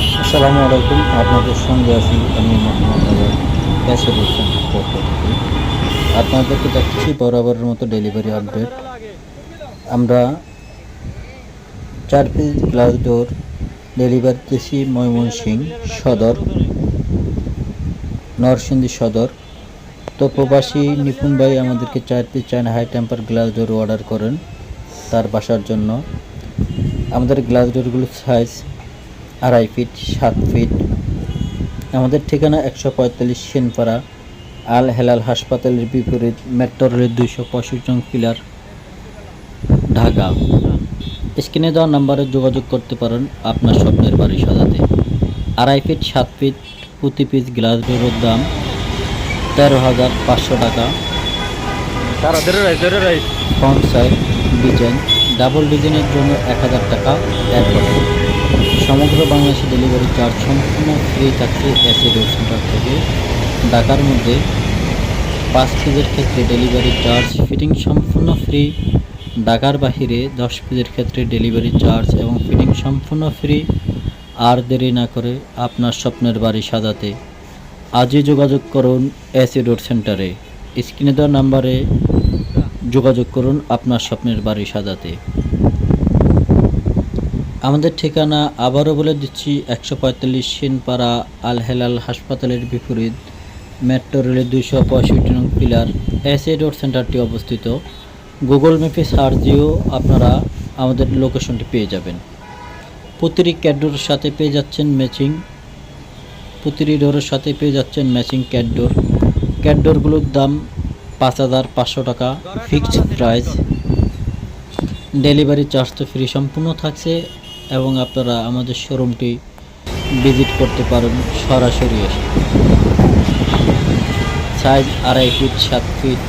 আসসালামু আলাইকুম। আপনাদের সঙ্গে আছি আমি মোহাম্মদ আবার ক্যাশে বলছেন আপনাদেরকে দেখছি বরাবরের মতো ডেলিভারি আপডেট আমরা চার পিস গ্লাস ডোর ডেলিভারি দিচ্ছি ময়মনসিং সদর, নরসিংদী সদর। তো প্রবাসী নিপুণ ভাই আমাদেরকে চার piece China high temper glass door order করেন তার বাসার জন্য। আমাদের গ্লাস ডোরগুলোর সাইজ আড়াই ফিট সাত ফিট। আমাদের ঠিকানা একশো পঁয়তাল্লিশ সেনপাড়া আল হেলাল হাসপাতালের বিপরীত মেট্রো রেলের দুইশো পঁয়ষট্টি নং পিলার ঢাকা। স্ক্রিনে দেওয়া নাম্বারে যোগাযোগ করতে পারেন আপনার স্বপ্নের বাড়ি সাজাতে। আড়াই ফিট সাত ফিট প্রতি পিস গ্লাস ডোরের দাম তেরো হাজার পাঁচশো টাকা। ফ্রন্ট সাইড ডিজাইন ডাবল ডিজাইনের জন্য এক হাজার টাকা এক সমগ্র বাংলাদেশে ডেলিভারি চার্জ সম্পূর্ণ ফ্রি থাকছে অ্যাসিড সেন্টার থেকে ঢাকার মধ্যে পাঁচ পিসের ক্ষেত্রে ডেলিভারি চার্জ ফিটিং সম্পূর্ণ ফ্রি ঢাকার বাহিরে দশ পিসের ক্ষেত্রে ডেলিভারি চার্জ এবং ফিটিং সম্পূর্ণ ফ্রি আর দেরি না করে আপনার স্বপ্নের বাড়ি সাজাতে আজই যোগাযোগ করুন অ্যাসিড সেন্টারে স্ক্রিনে দেওয়া নাম্বারে যোগাযোগ করুন আপনার স্বপ্নের বাড়ি সাজাতে। আমাদের ঠিকানা আবারও বলে দিচ্ছি, একশো পঁয়তাল্লিশ সেনপাড়া আল হেলাল হাসপাতালের বিপরীত, মেট্রো রেলের দুইশো পঁয়ষট্টি নং পিলার এস এ রোড সেন্টারটি অবস্থিত। গুগল ম্যাপে সার্চ দিয়েও আপনারা আমাদের লোকেশনটি পেয়ে যাবেন। প্রতিটি ক্যাডোর সাথে পেয়ে যাচ্ছেন ম্যাচিং প্রতিটি ডোরের সাথে পেয়ে যাচ্ছেন ম্যাচিং ক্যাডডোর ক্যাডডোরগুলোর দাম পাঁচ হাজার পাঁচশো টাকা, ফিক্সড প্রাইস। ডেলিভারি চার্জ তো ফ্রি, সম্পূর্ণ থাকছে। এবং আপনারা আমাদের শোরুমটি ভিজিট করতে পারেন সরাসরি এসে। সাইজ আড়াই ফিট, সাত ফিট।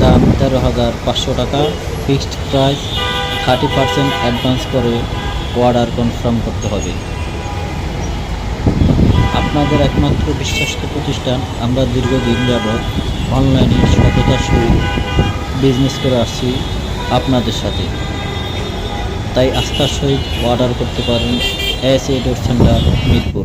দাম তেরো হাজার পাঁচশো টাকা। Fixed price thirty percent advance করে অর্ডার কনফার্ম করতে হবে। আপনাদের একমাত্র বিশ্বস্ত প্রতিষ্ঠান। আমরা দীর্ঘদিন যাবৎ অনলাইনে সততার সহিত বিজনেস করে আসছি আপনাদের সাথে। তাই আস্থার সহিত অর্ডার করতে পারেন S A door centre Mirpur.